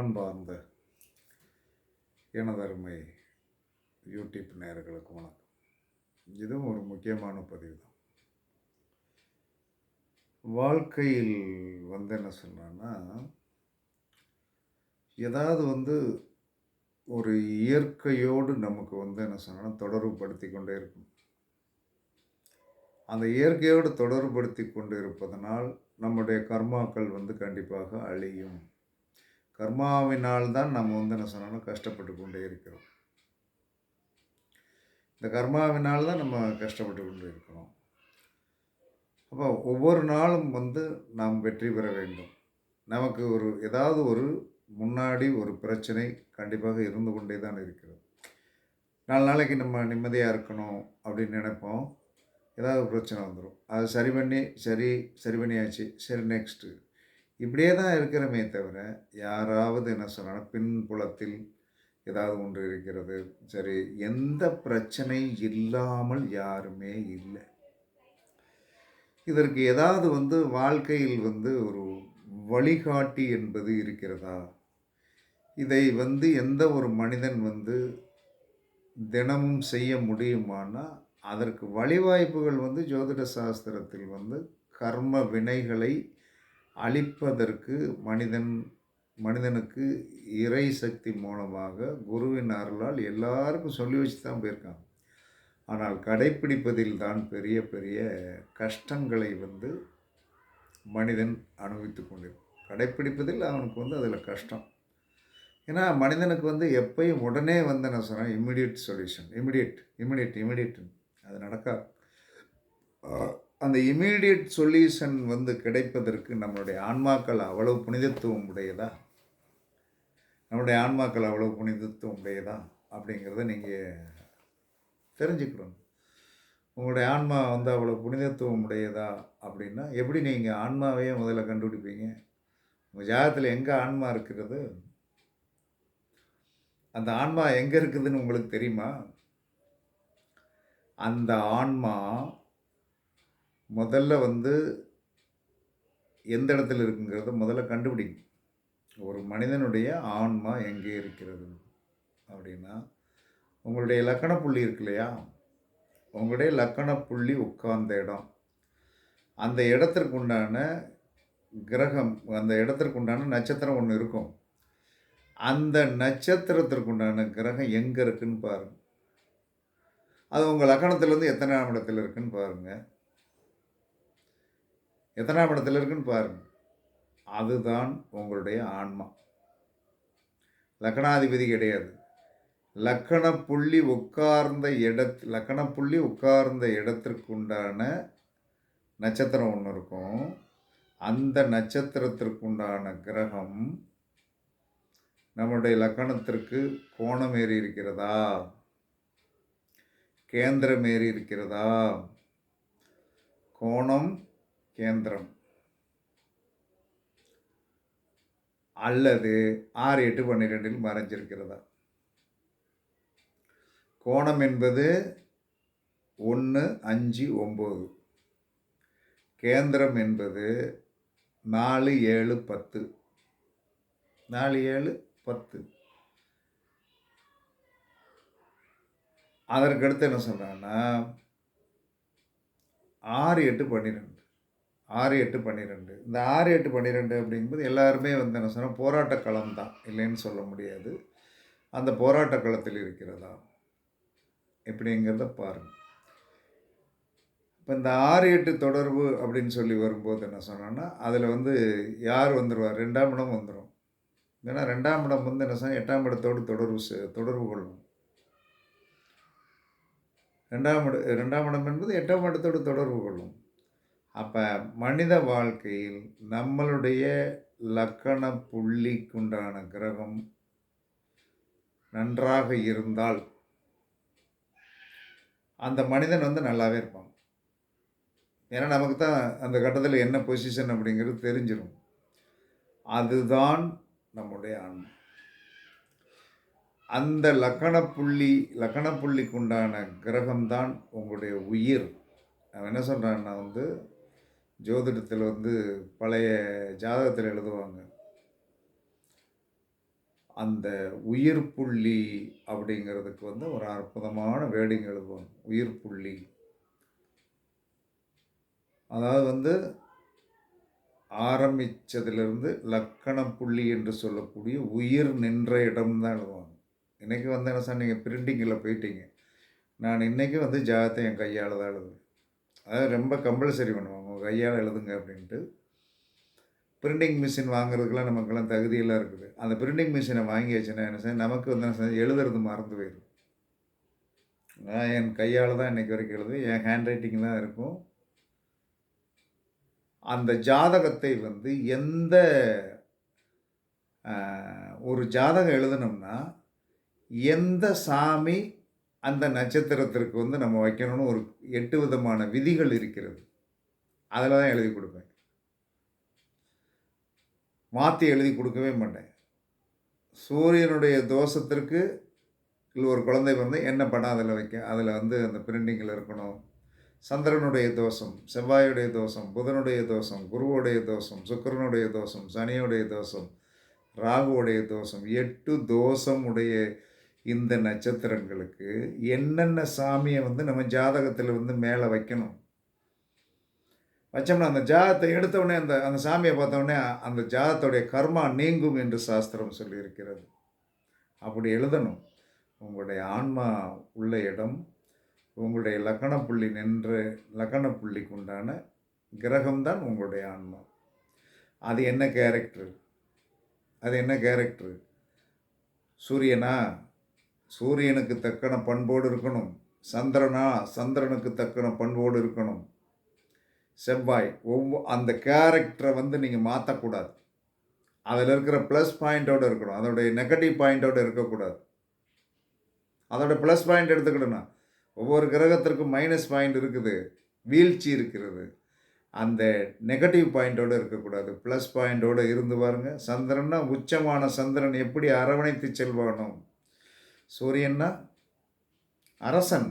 அன்பார்ந்த எனதருமை யூடியூப் நேர்களுக்கு வணக்கம். இதுவும் ஒரு முக்கியமான பதிவு தான். வாழ்க்கையில் வந்து என்ன சொல்கிறேன்னா ஏதாவது வந்து ஒரு இயற்கையோடு நமக்கு வந்து என்ன சொன்னால் தொடர்புபடுத்தி கொண்டே இருக்கும். அந்த இயற்கையோடு தொடர்புபடுத்தி கொண்டு இருப்பதனால் நம்முடைய கர்மாக்கள் வந்து கண்டிப்பாக அழியும். கர்மாவினால் தான் நம்ம வந்து என்ன சொன்னாலும் கஷ்டப்பட்டு கொண்டே இருக்கிறோம். இந்த கர்மாவினால் தான் நம்ம கஷ்டப்பட்டு கொண்டு இருக்கிறோம். அப்போ ஒவ்வொரு நாளும் வந்து நாம் வெற்றி பெற வேண்டும். நமக்கு ஒரு ஏதாவது ஒரு முன்னாடி ஒரு பிரச்சனை கண்டிப்பாக இருந்து கொண்டே தான் இருக்கிறது. நாலு நாளைக்கு நம்ம நிம்மதியாக இருக்கணும் அப்படின்னு நினைப்போம். ஏதாவது பிரச்சனை வந்துடும் அது சரி பண்ணி சரி சரி பண்ணியாச்சு சரி நெக்ஸ்ட்டு இப்படியே தான் இருக்கிறோமே தவிர யாராவது என்ன சொன்னாலும் பின்புலத்தில் ஏதாவது ஒன்று இருக்கிறது. சரி எந்த பிரச்சனை இல்லாமல் யாருமே இல்லை. இதற்கு ஏதாவது வந்து வாழ்க்கையில் வந்து ஒரு வழிகாட்டி என்பது இருக்கிறதா? இதை வந்து எந்த ஒரு மனிதன் வந்து தினமும் செய்ய முடியுமானா அதற்கு வழிவாய்ப்புகள் வந்து ஜோதிட சாஸ்திரத்தில் வந்து கர்ம வினைகளை அழிப்பதற்கு மனிதன் மனிதனுக்கு இறை சக்தி மூலமாக குருவின் அருளால் எல்லாருக்கும் சொல்லி வச்சு தான் போயிருக்காங்க. ஆனால் கடைப்பிடிப்பதில் தான் பெரிய பெரிய கஷ்டங்களை வந்து மனிதன் அனுபவித்து கொண்டிருக்கும். கடைப்பிடிப்பதில் அவனுக்கு வந்து அதில் கஷ்டம். ஏன்னா மனிதனுக்கு வந்து எப்பயும் உடனே வந்து என்ன சொன்னேன் immediate solution immediate immediate immediate அது நடக்காது. அந்த இமீடியட் சொல்யூஷன் வந்து கிடைப்பதற்கு நம்மளுடைய ஆன்மாக்கள் அவ்வளவு புனிதத்துவம் உடையதா? நம்முடைய ஆன்மாக்கள் அவ்வளவு புனிதத்துவம் உடையதா? அப்படிங்கிறத நீங்கள் தெரிஞ்சுக்கணும். உங்களுடைய ஆன்மா வந்து அவ்வளோ புனிதத்துவம் உடையதா? அப்படின்னா எப்படி நீங்கள் ஆன்மாவையே முதல்ல கண்டுபிடிப்பீங்க? உங்கள் ஜாதகத்தில் எங்கே ஆன்மா இருக்கிறது? அந்த ஆன்மா எங்கே இருக்குதுன்னு உங்களுக்கு தெரியுமா? அந்த ஆன்மா முதல்ல வந்து எந்த இடத்துல இருக்குங்கிறத முதல்ல கண்டுபிடிங்க. ஒரு மனிதனுடைய ஆன்மா எங்கே இருக்கிறது அப்படின்னா உங்களுடைய லக்கண புள்ளி இருக்கு இல்லையா? உங்களுடைய லக்கண புள்ளி உட்கார்ந்த இடம். அந்த இடத்திற்கு உண்டான கிரகம் அந்த இடத்திற்கு உண்டான நட்சத்திரம் ஒன்று இருக்கும். அந்த நட்சத்திரத்திற்கு உண்டான கிரகம் எங்கே இருக்குன்னு பாருங்கள் அது உங்கள் லக்கணத்துலேருந்து எத்தனாம் இடத்துல இருக்குன்னு பாருங்கள் எத்தனாம் இடத்துல இருக்குன்னு பாருங்கள் அதுதான் உங்களுடைய ஆன்மா. லக்கணாதிபதி கிடையாது. லக்கண புள்ளி உட்கார்ந்த இடத் லக்கண புள்ளி உட்கார்ந்த இடத்திற்கு உண்டான நட்சத்திரம் ஒன்று இருக்கும். அந்த நட்சத்திரத்திற்குண்டான கிரகம் நம்முடைய லக்கணத்திற்கு கோணம் ஏறி இருக்கிறதா? கேந்திரம் ஏறி இருக்கிறதா? கோணம் கேந்திரம். அல்லது ஆறு எட்டு பன்னிரெண்டில் மறைஞ்சிருக்கிறதா? கோணம் என்பது ஒன்று அஞ்சு ஒம்பது. கேந்திரம் என்பது நாலு ஏழு பத்து. நாலு ஏழு பத்து. அதற்கடுத்து என்ன சொல்கிறாங்கன்னா ஆறு எட்டு பன்னிரெண்டு. ஆறு எட்டு பன்னிரெண்டு. இந்த ஆறு எட்டு பன்னிரெண்டு அப்படிங்கும்போது எல்லாருமே வந்து என்ன சொன்னால் போராட்ட களம் தான் இல்லைன்னு சொல்ல முடியாது. அந்த போராட்ட களத்தில் இருக்கிறதா? எப்படிங்கிறத பாருங்கள் இப்போ இந்த ஆறு எட்டு தொடர்பு அப்படின்னு சொல்லி வரும்போது என்ன சொன்னோன்னா அதில் வந்து யார் வந்துடுவார் ரெண்டாம் இடம் வந்துடும் ஏன்னா ரெண்டாம் இடம் வந்து என்ன சொன்னால் எட்டாம் இடத்தோடு தொடர்பு தொடர்பு கொள்ளும். ரெண்டாம் இடம் ரெண்டாம் இடம் என்பது எட்டாம் இடத்தோடு தொடர்பு கொள்ளும். அப்போ மனித வாழ்க்கையில் நம்மளுடைய லக்கண புள்ளிக்குண்டான கிரகம் நன்றாக இருந்தால் அந்த மனிதன் வந்து நல்லாவே இருப்பான். ஏன்னா நமக்கு தான் அந்த கட்டத்தில் என்ன பொசிஷன் அப்படிங்கிறது தெரிஞ்சிடும் அதுதான் நம்முடைய ஆன்மா அந்த லக்கணப்புள்ளி லக்கணப்புள்ளிக்குண்டான கிரகம்தான் உங்களுடைய உயிர். அவன் என்ன சொல்கிறான்னா வந்து ஜோதிடத்தில் வந்து பழைய ஜாதகத்தில் எழுதுவாங்க. அந்த உயிர் புள்ளி அப்படிங்கிறதுக்கு வந்து ஒரு அற்புதமான வேடிங் எழுதுவாங்க. உயிர் புள்ளி. அதாவது வந்து ஆரம்பித்ததுலேருந்து லக்கண புள்ளி என்று சொல்லக்கூடிய உயிர் நின்ற இடம்னு தான் எழுதுவாங்க. இன்றைக்கி வந்து என்ன சார் நீங்கள் பிரிண்டிங்கில் போயிட்டீங்க. நான் இன்றைக்கி வந்து ஜாதத்தை என் கையால் தான் எழுதுவேன். அதாவது ரொம்ப கம்பல்சரி பண்ணுவாங்க. உங்கள் கையால் எழுதுங்க அப்படின்ட்டு. பிரிண்டிங் மிஷின் வாங்குறதுக்கெல்லாம் நமக்கெல்லாம் தகுதியெல்லாம் இருக்குது. அந்த பிரிண்டிங் மிஷினை வாங்கியாச்சுன்னா என்ன செய்ய நமக்கு வந்து என்ன செய்ய எழுதுறது மறந்து போயிடும் நான் என் கையால் தான் இன்றைக்கி வரைக்கும் எழுது என் ஹேண்ட் ரைட்டிங் தான் இருக்கும். அந்த ஜாதகத்தை வந்து எந்த ஒரு ஜாதகம் எழுதணும்னா எந்த சாமி அந்த நட்சத்திரத்திற்கு வந்து நம்ம வைக்கணும்னு ஒரு எட்டு விதமான விதிகள் இருக்கிறது. அதில் தான் எழுதி கொடுப்பேன். மாற்றி எழுதி கொடுக்கவே மாட்டேன். சூரியனுடைய தோஷத்திற்கு இல்லை ஒரு குழந்தை வந்து என்ன படம் அதில் வைக்க அதில் வந்து அந்த பிரிண்டிங்கில் இருக்கணும். சந்திரனுடைய தோஷம் செவ்வாயுடைய தோஷம் புதனுடைய தோஷம் குருவுடைய தோஷம் சுக்கிரனுடைய தோஷம் சனியுடைய தோஷம் ராகுவுடைய தோஷம் எட்டு தோஷம் உடைய இந்த நட்சத்திரங்களுக்கு என்னென்ன சாமியை வந்து நம்ம ஜாதகத்தில் வந்து மேலே வைக்கணும்? வச்சோம்னா அந்த ஜாதத்தை எடுத்தவுடனே அந்த அந்த சாமியை பார்த்தோடனே அந்த ஜாதத்துடைய கர்மா நீங்கும் என்று சாஸ்திரம் சொல்லியிருக்கிறது. அப்படி எழுதணும். உங்களுடைய ஆன்மா உள்ள இடம் உங்களுடைய லக்கண புள்ளி நின்ற லக்கண புள்ளிக்கு உண்டான கிரகம்தான் உங்களுடைய ஆன்மா. அது என்ன கேரக்டர் அது என்ன கேரக்டர் சூரியனா? சூரியனுக்கு தக்கன பண்போடு இருக்கணும். சந்திரனா? சந்திரனுக்கு தக்கன பண்போடு இருக்கணும். செவ்வாய் ஒவ்வொ அந்த கேரக்டரை வந்து நீங்கள் மாற்றக்கூடாது அதில் இருக்கிற ப்ளஸ் பாயிண்ட்டோடு இருக்கணும். அதோடைய நெகட்டிவ் பாயிண்ட்டோடு இருக்கக்கூடாது. அதோட ப்ளஸ் பாயிண்ட் எடுத்துக்கிடணும் ஒவ்வொரு கிரகத்திற்கும் மைனஸ் பாயிண்ட் இருக்குது. வீழ்ச்சி இருக்கிறது. அந்த நெகட்டிவ் பாயிண்ட்டோடு இருக்கக்கூடாது. ப்ளஸ் பாயிண்ட்டோடு இருந்து பாருங்க. சந்திரன்னா உச்சமான சந்திரன் எப்படி அரவணைத்து செல்வானோ? சூரியன்னா அரசன்.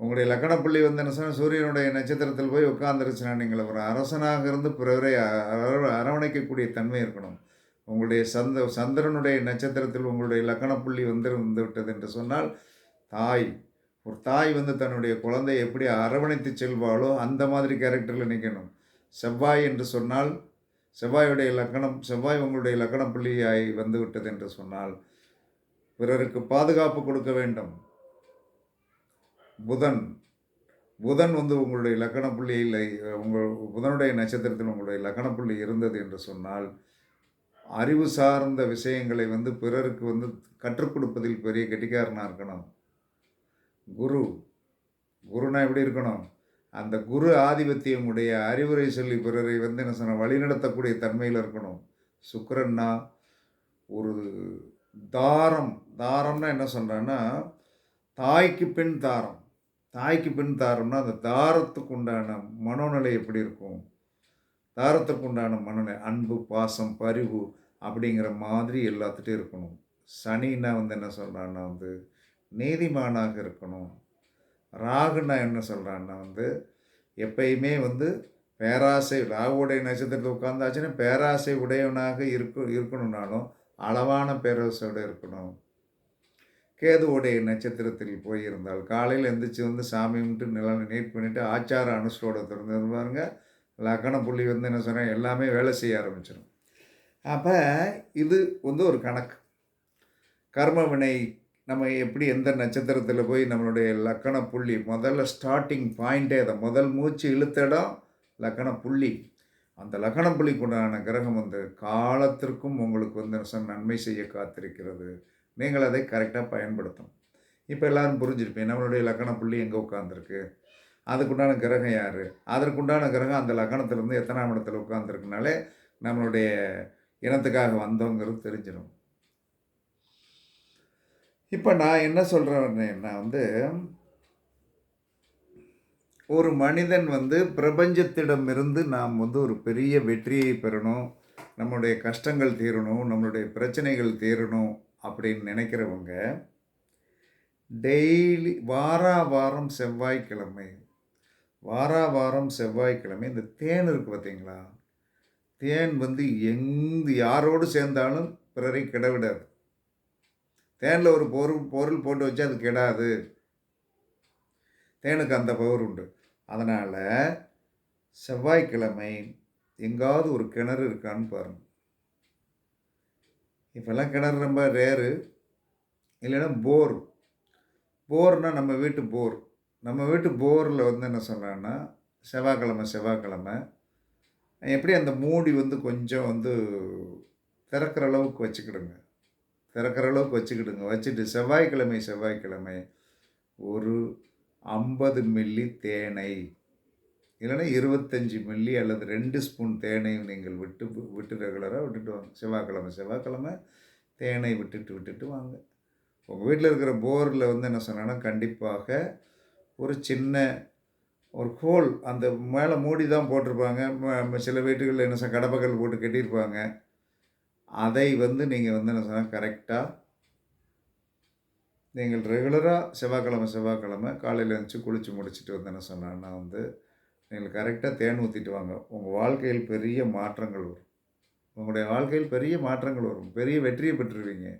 உங்களுடைய லக்கணப்புள்ளி வந்து என்ன சொன்னால் சூரியனுடைய நட்சத்திரத்தில் போய் உட்காந்துருச்சுன்னா நீங்கள் ஒரு அரசனாக இருந்து பிறரை அரவணைக்கக்கூடிய தன்மை இருக்கணும். உங்களுடைய சந்த சந்திரனுடைய நட்சத்திரத்தில் உங்களுடைய லக்கணப்புள்ளி வந்து வந்து விட்டது என்று சொன்னால் தாய் ஒரு தாய் வந்து தன்னுடைய குழந்தையை எப்படி அரவணைத்து செல்வாளோ அந்த மாதிரி கேரக்டரில் நிற்கணும் செவ்வாய் என்று சொன்னால் செவ்வாயுடைய லக்கணம் செவ்வாய் உங்களுடைய லக்கணப்புள்ளியாய் வந்துவிட்டது வந்து விட்டது என்று சொன்னால் பிறருக்கு பாதுகாப்பு கொடுக்க வேண்டும். புதன் புதன் வந்து உங்களுடைய லக்கண புள்ளியில் உங்கள் புதனுடைய நட்சத்திரத்தில் உங்களுடைய லக்கண புள்ளி இருந்தது என்று சொன்னால் அறிவு சார்ந்த விஷயங்களை வந்து பிறருக்கு வந்து கற்றுக் கொடுப்பதில் பெரிய கெட்டிக்காரனாக இருக்கணும். குரு குருனா எப்படி இருக்கணும்? அந்த குரு ஆதிபத்தியம் உடைய அறிவுரை சொல்லி பிறரை வந்து என்ன சொன்ன வழிநடத்தக்கூடிய தன்மையில் இருக்கணும். சுக்கரன்னா ஒரு தாரம் தாரம்னா என்ன சொல்கிறேன்னா தாய்க்கு பின் தாரம். தாய்க்கு பின் தாரம்னா அந்த தாரத்துக்கு உண்டான மனோநிலை எப்படி இருக்கும்? தாரத்துக்கு உண்டான மனநிலை அன்பு பாசம் பரிவு அப்படிங்கிற மாதிரி எல்லாத்துட்டும் இருக்கணும். சனின்னா வந்து என்ன சொல்கிறான்னா வந்து நீதிமானாக இருக்கணும். ராகுனா என்ன சொல்கிறான்னா வந்து எப்பயுமே வந்து பேராசை ராகுடைய நட்சத்திரத்தில் உட்காந்தாச்சுன்னா பேராசை உடையவனாக இருக்க இருக்கணும்னாலும் அளவான பேராசையோடு இருக்கணும். கேதுவுடைய நட்சத்திரத்தில் போயிருந்தால் காலையில் எந்திரிச்சு வந்து சாமி கும்பிட்டு நில நீட் பண்ணிவிட்டு ஆச்சார அனுஷ்டோட திறந்து பாருங்க. லக்கண புள்ளி வந்து என்ன சொன்னால் எல்லாமே வேலை செய்ய ஆரம்பிச்சிடும் அப்போ இது வந்து ஒரு கணக்கு. கர்ம வினை நம்ம எப்படி எந்த நட்சத்திரத்தில் போய் நம்மளுடைய லக்கண புள்ளி முதல்ல ஸ்டார்டிங் பாயிண்டே அதை முதல் மூச்சு இழுத்த இடம் லக்கண புள்ளி. அந்த லக்கண புள்ளிக்குண்டான கிரகம் வந்து காலத்திற்கும் உங்களுக்கு வந்து சொன்ன நன்மை செய்ய காத்திருக்கிறது. நீங்கள் அதை கரெக்டாக பயன்படுத்தணும். இப்போ எல்லாரும் புரிஞ்சிருப்பேன் நம்மளுடைய லக்கண புள்ளி எங்கே உட்காந்துருக்கு அதுக்குண்டான கிரகம் யார்? அதற்குண்டான கிரகம் அந்த லக்கணத்திலேருந்து எத்தனாம் இடத்துல உட்காந்துருக்குனாலே நம்மளுடைய இனத்துக்காக வந்தோங்கிறது தெரிஞ்சிடும். இப்போ நான் என்ன சொல்கிறேன்னா வந்து ஒரு மனிதன் வந்து பிரபஞ்சத்திடமிருந்து நாம் வந்து ஒரு பெரிய வெற்றியை பெறணும் நம்மளுடைய கஷ்டங்கள் தீரணும் நம்மளுடைய பிரச்சனைகள் தீரணும் அப்படின்னு நினைக்கிறவங்க டெய்லி வாரா வாரம் செவ்வாய்க்கிழமை வாரா வாரம் செவ்வாய்க்கிழமை இந்த தேன் இருக்குது பார்த்தீங்களா? தேன் வந்து எங்கு யாரோடு சேர்ந்தாலும் பிறரை கிடவிடாது. தேனில் ஒரு பொருள் பொருள் போட்டு வச்சு அது கெடாது. தேனுக்கு அந்த பவர் உண்டு. அதனால் செவ்வாய்க்கிழமை எங்காவது ஒரு கிணறு இருக்கான்னு பாருங்கள் இப்போல்லாம் கிணறு ரொம்ப ரேரு இல்லைன்னா போர் போர்னால் நம்ம வீட்டு போர் நம்ம வீட்டு போரில் வந்து என்ன சொல்கிறான்னா செவ்வாய்க்கிழமை செவ்வாய்க்கிழமை எப்படி அந்த மூடி வந்து கொஞ்சம் வந்து திறக்கிற அளவுக்கு வச்சுக்கிடுங்க. திறக்கிற அளவுக்கு வச்சுக்கிடுங்க. வச்சுட்டு செவ்வாய்க்கிழமை செவ்வாய்க்கிழமை ஒரு ஐம்பது மில்லி தேனை இல்லைன்னா இருபத்தஞ்சி மில்லி அல்லது ரெண்டு ஸ்பூன் தேனையும் நீங்கள் விட்டு விட்டு ரெகுலராக விட்டுட்டு வாங்க. செவ்வாய்க்கிழமை செவ்வாய்க்கிழமை தேனை விட்டுட்டு விட்டுட்டு வாங்க. உங்கள் வீட்டில் இருக்கிற போரில் வந்து என்ன சொன்னேன்னா கண்டிப்பாக ஒரு சின்ன ஒரு ஹோல் அந்த மேலே மூடி தான் போட்டிருப்பாங்க சில வீட்டுகளில் என்ன சொன்ன கடப்பக்கல் போட்டு கட்டியிருப்பாங்க. அதை வந்து நீங்கள் வந்து என்ன சொன்னால் கரெக்டாக நீங்கள் ரெகுலராக செவ்வாய்க்கிழமை செவ்வாய்க்கிழமை காலையில் எழுந்துச்சி குளித்து முடிச்சுட்டு வந்து என்ன சொன்னான்னா வந்து நீங்கள் கரெக்டாக தேன் ஊற்றிட்டு வாங்க. உங்கள் வாழ்க்கையில் பெரிய மாற்றங்கள் வரும். உங்களுடைய வாழ்க்கையில் பெரிய மாற்றங்கள் வரும். பெரிய வெற்றியை பெற்றுருவீங்க.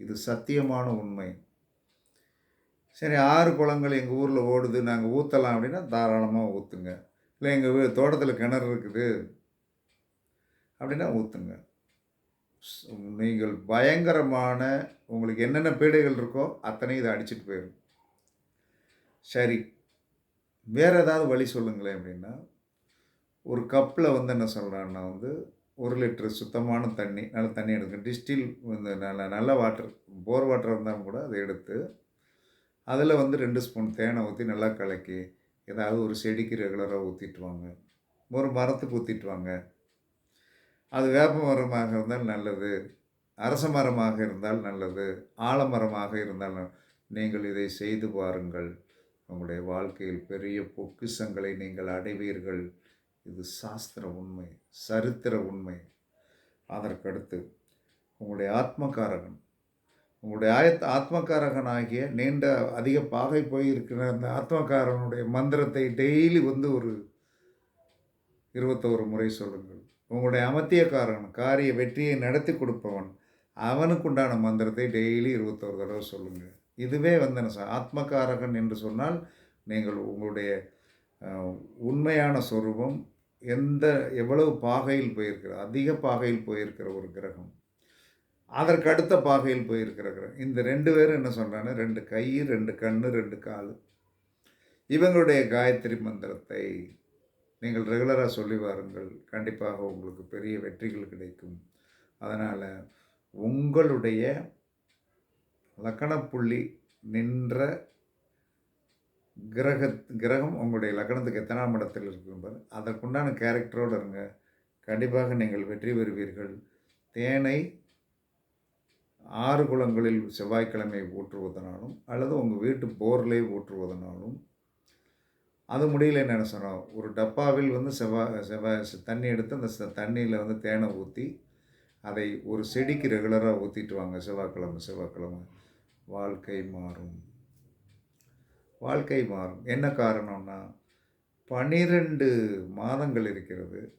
இது சத்தியமான உண்மை. சரி ஆறு குளங்கள் எங்கள் ஊரில் ஓடுது. நாங்கள் ஊற்றலாம் அப்படின்னா தாராளமாக ஊற்றுங்க இல்லை எங்கள் வீ தோட்டத்தில் கிணறு இருக்குது அப்படின்னா ஊற்றுங்க நீங்கள் பயங்கரமான உங்களுக்கு என்னென்ன பீடைகள் இருக்கோ அத்தனை இதை அடிச்சுட்டு போயிடும் சரி வேறு ஏதாவது வழி சொல்லுங்களேன் அப்படின்னா ஒரு கப்பில் வந்து என்ன சொல்கிறான்னா வந்து ஒரு லிட்டர் சுத்தமான தண்ணி நல்ல தண்ணி எடுக்கணும் டிஸ்டில் இந்த நல்ல நல்ல வாட்டர் போர் வாட்டர் இருந்தாலும் கூட அதை எடுத்து அதில் வந்து ரெண்டு ஸ்பூன் தேனை ஊற்றி நல்லா கலக்கி ஏதாவது ஒரு செடிக்கு ரெகுலராக ஊற்றிட்டு வாங்க. ஒரு மரத்துக்கு ஊற்றிட்டு வாங்க. அது வேப்ப மரமாக இருந்தால் நல்லது. அரச மரமாக இருந்தால் நல்லது. ஆலமரமாக இருந்தால் நீங்கள் இதை செய்து பாருங்கள். உங்களுடைய வாழ்க்கையில் பெரிய பொக்கிசங்களை நீங்கள் அடைவீர்கள். இது சாஸ்திர உண்மை சரித்திர உண்மை. அதற்கடுத்து உங்களுடைய ஆத்மகாரகன். உங்களுடைய ஆயத் ஆத்மகாரகன் ஆகிய நீண்ட அதிக பாகை போயிருக்கிற அந்த ஆத்மகாரனுடைய மந்திரத்தை டெய்லி வந்து ஒரு இருபத்தோரு முறை சொல்லுங்கள். உங்களுடைய அமத்தியக்காரன் காரிய வெற்றியை நடத்தி கொடுப்பவன் அவனுக்குண்டான மந்திரத்தை டெய்லி இருபத்தோரு தடவை சொல்லுங்கள். இதுவே வந்து என்ன சார் ஆத்மகாரகன் என்று சொன்னால் நீங்கள் உங்களுடைய உண்மையான சொரூபம் எந்த எவ்வளவு பாகையில் போயிருக்கிற அதிக பாகையில் போயிருக்கிற ஒரு கிரகம். அதற்கு அடுத்த பாகையில் போயிருக்கிற கிரகம். இந்த ரெண்டு பேரும் என்ன சொல்கிறாங்க ரெண்டு கை ரெண்டு கண் ரெண்டு கால் இவங்களுடைய காயத்ரி மந்திரத்தை நீங்கள் ரெகுலராக சொல்லி வாருங்கள். கண்டிப்பாக உங்களுக்கு பெரிய வெற்றிகள் கிடைக்கும். அதனால் உங்களுடைய லக்கணப்புள்ளி நின்ற கிரக கிரகம் உங்களுடைய லக்கணத்துக்கு எத்தனாம் இடத்தில் இருக்கும்போது அதற்குண்டான கேரக்டரோடு இருங்க. கண்டிப்பாக நீங்கள் வெற்றி பெறுவீர்கள். தேனை ஆறு குளங்களில் செவ்வாய்க்கிழமை ஊற்றுவதனாலும் அல்லது உங்கள் வீட்டு போர்லே ஊற்றுவதனாலும் அது முடியல என்ன சொன்னோம் ஒரு டப்பாவில் வந்து செவ்வாய் செவ்வாய் தண்ணி எடுத்து அந்த தண்ணியில் வந்து தேனை ஊற்றி அதை ஒரு செடிக்கு ரெகுலராக ஊற்றிட்டு வாங்க. செவ்வாய்க்கிழமை செவ்வாய்க்கிழமை. வாழ்க்கை மாறும். வாழ்க்கை மாறும். என்ன காரணம்னா பனிரெண்டு மாதங்கள் இருக்கிறது.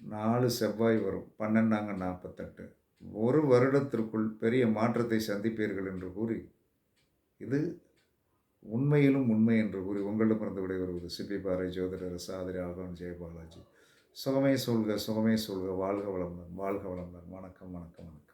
நாலு செவ்வாய் வரும். பன்னெண்டாங்க நாற்பத்தெட்டு. ஒரு வருடத்திற்குள் பெரிய மாற்றத்தை சந்திப்பீர்கள் என்று கூறி இது உண்மையிலும் உண்மை என்று கூறி உங்களிடமிருந்து விடைபெறுவது சிபி பாறை ஜோதிடர் சாதிரி ஆகவன் ஜெயபாலாஜி. சுகமே சொல்க சுகமே சொல்க. வாழ்க வளம்தான் வாழ்க வளம்தான் வணக்கம் வணக்கம் வணக்கம்.